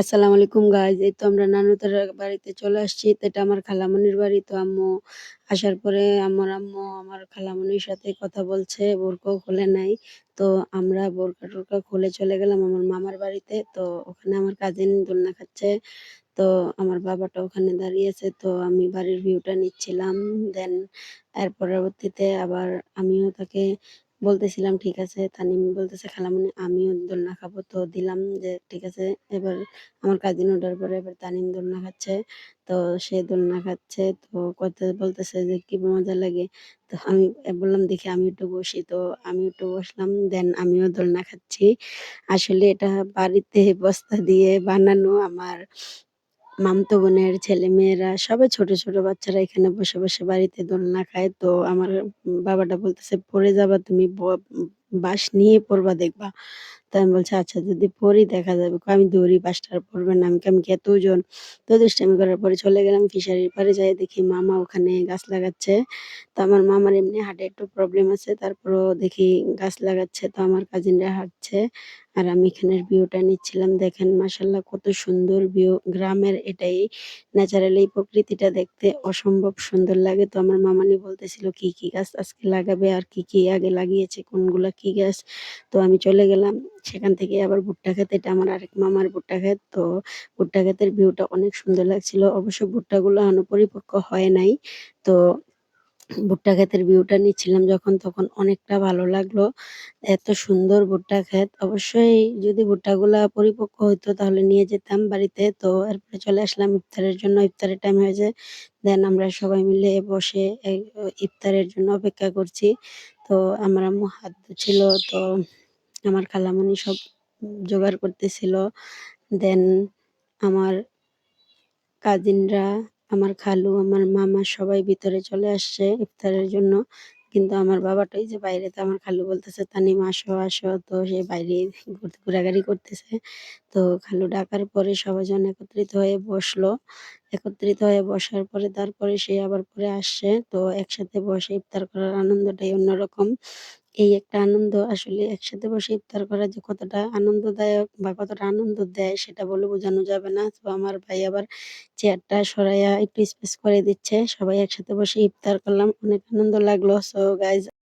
আসসালামু আলাইকুম গাইজ এই তো আমরা নানুদের বাড়িতে চলে আসছি, তো এটা আমার খালামণির বাড়ি, তো আম্মু আসার পরে আমার আম্মু আমার খালামণির সাথে কথা বলছে, বোরকাও খুলে নাই, তো আমরা বোরকা টোরকা খুলে চলে গেলাম আমার মামার বাড়িতে, তো ওখানে আমার কাজিন দোলনা খাচ্ছে, তো আমার বাবাটা ওখানে দাঁড়িয়ে আছে, তো আমি বাড়ির ভিউটা নিচ্ছিলাম দেন এর পরবর্তীতে আবার আমিও তাকে বলতেছিলাম, ঠিক আছে। তানিম বলতেছে খালামণি আমিও দোলনা খাব। তো দিলাম যে, ঠিক আছে। এবার আমার কাজিন ওঠার পরে এবার তানিম দোলনা খাচ্ছে। তো সে দোলনা খাচ্ছে। তো কথা বলতেছে যে, কি মজা লাগে? তো আমি বললাম, দেখি আমি একটু বসি। তো আমি একটু বসলাম, দেন আমিও দোলনা খাচ্ছি। আসলে এটা বাড়িতে বস্তা দিয়ে বানানো আমার মামতো বোনের ছেলে মেয়েরা সবাই ছোট, ছোট বাচ্চারা এখানে বসে, বসে বাড়িতে দোলনা খায়। তো আমার বাবাটা বলতেছে, "পড়ে যাবা তুমি ব বাঁশ নিয়ে পড়বা দেখবা।" তো আমি বলছি, "আচ্ছা যদি পড়ি দেখা যাবে।" "আমি দৌড়ি পড়বে না।" আমি "আমি এত ওজন?" তো দুষ্টামি করার পরে চলে গেলাম ফিশারির পাড়ে যাই দেখি মামা ওখানে গাছ লাগাচ্ছে। তো আমার মামার এমনি হার্টে একটু প্রবলেম আছে। তারপরেও দেখি গাছ লাগাচ্ছে। তো আমার কাজিনরা হাঁটছে। আর আমি এখানের ভিউটা নিচ্ছিলাম। দেখেন মাশাআল্লাহ কত সুন্দর ভিউ। গ্রামের এটাই ন্যাচারালি প্রকৃতিটা দেখতে অসম্ভব সুন্দর লাগে। তো আমার মামানি বলতেছিল কি, কি গাছ আজকে লাগাবে আর কি, কি আগে লাগিয়েছে, কোনগুলা কি গাছ। তো আমি চলে গেলাম। সেখান থেকে আবার ভুট্টা ক্ষেত, এটা আমার আরেক মামার ভুট্টা ক্ষেত। তো ভুট্টা ক্ষেতের ভিউটা অনেক সুন্দর লাগছিল। অবশ্য ভুট্টাগুলো এখনও পরিপক্ক হয় নাই। তো ভুট্টা ক্ষেতের ভিউটা নিচ্ছিলাম যখন তখন অনেকটা ভালো লাগল। এত সুন্দর ভুট্টা ক্ষেত। অবশ্যই যদি ভুট্টাগুলা পরিপক্ক হইতো তাহলে নিয়ে যেতাম বাড়িতে। তো এরপরে চলে আসলাম ইফতারের জন্য। ইফতারের টাইম হয়েছে। দেন আমরা সবাই মিলে বসে ইফতারের জন্য অপেক্ষা করছি। তো আমার আম্মু হাত ধুচ্ছিল। তো আমার খালামণি সব জোগাড় করতেছিল। দেন আমার কাজিনরা, আমার খালু, আমার মামা সবাই ভিতরে চলে আসছে ইফতারের জন্য। কিন্তু আমার বাবাটা ওই যে বাইরে তো আমার খালু বলতেছে, "তানিম আসো, আসো।" তো সে বাইরে ঘুর ঘোরাঘুরি করতেছে। তো খালু ডাকার পরে সবাইজন একত্রিত হয়ে বসল। একত্রিত হয়ে বসার পরে তারপরে সে আবার পরে আসছে। তো একসাথে বসে ইফতার করার আনন্দটাই অন্যরকম। এই একটা আনন্দ আসলে একসাথে বসে ইফতার করা যে কতটা আনন্দদায়ক বা কতটা আনন্দ দেয় সেটা বলে বোঝানো যাবে না। তো আমার ভাই আবার চেয়ারটা সরাইয়া একটু স্পেস করে দিচ্ছে। সবাই একসাথে বসে ইফতার করলাম। অনেক আনন্দ লাগল। So guys